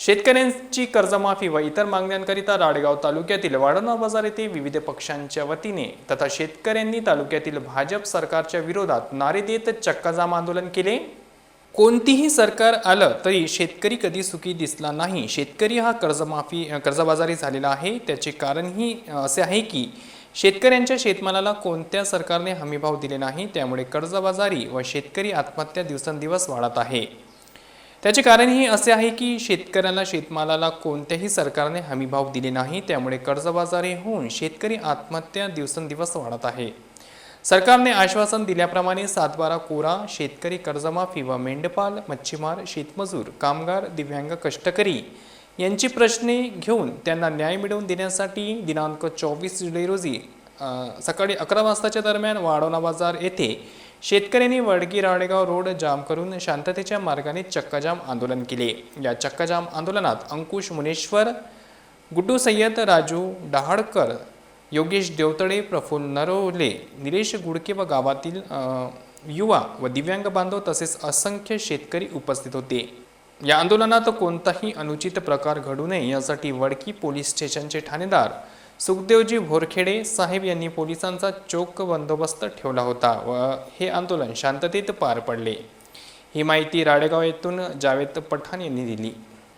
शेतकऱ्यांची कर्जमाफी व इतर मागण्यांकरिता राडगाव तालुक्यातील वाढवणा बाजार येथे विविध पक्षांच्या वतीने तथा शेतकऱ्यांनी तालुक्यातील भाजप सरकारच्या विरोधात नारे देत चक्काजाम आंदोलन केले. कोणतीही सरकार आलं तरी शेतकरी कधी सुखी दिसला नाही. शेतकरी हा कर्जमाफी कर्जबाजारी झालेला आहे. त्याचे कारणही असे आहे की शेतकऱ्यांच्या शेतमालाला कोणत्या सरकारने हमीभाव दिले नाही. त्यामुळे कर्जबाजारी व शेतकरी आत्महत्या दिवसेंदिवस वाढत आहे. त्याचे कारणही असे आहे की शेतकऱ्याला शेतमालाला कोणत्याही सरकारने हमीभाव दिले नाही त्यामुळे कर्जबाजारी होऊन शेतकरी आत्महत्या दिवसेंदिवस वाढत आहे. सरकारने आश्वासन दिल्याप्रमाणे सातबारा कोरा शेतकरी कर्जमाफी व मेंढपाल मच्छीमार शेतमजूर कामगार दिव्यांग कष्टकरी यांची प्रश्ने घेऊन त्यांना न्याय मिळवून देण्यासाठी दिनांक चोवीस जुलै रोजी सकाळी अकरा वाजताच्या दरम्यान वाढवणा बाजार येथे शेतकऱ्यांनी वडगी राडेगाव रोड जाम करून शांततेच्या मार्गाने चक्काजाम आंदोलन केले. या चक्काजाम आंदोलनात अंकुश मुनेश्वर गुड्डू सय्यद राजू डहाळकर योगेश देवतळे प्रफुल्ल नरोले निलेश गुडके व गावातील युवा व दिव्यांग बांधव तसेच असंख्य शेतकरी उपस्थित होते. या आंदोलनात कोणताही अनुचित प्रकार घडू नये यासाठी वडकी पोलीस स्टेशनचे ठाणेदार सुखदेवजी भोरखेडे साहेब यांनी पोलिसांचा चोख बंदोबस्त ठेवला होता व हे आंदोलन शांततेत पार पडले. ही माहिती राडेगाव येथून जावेद पठाण यांनी दिली.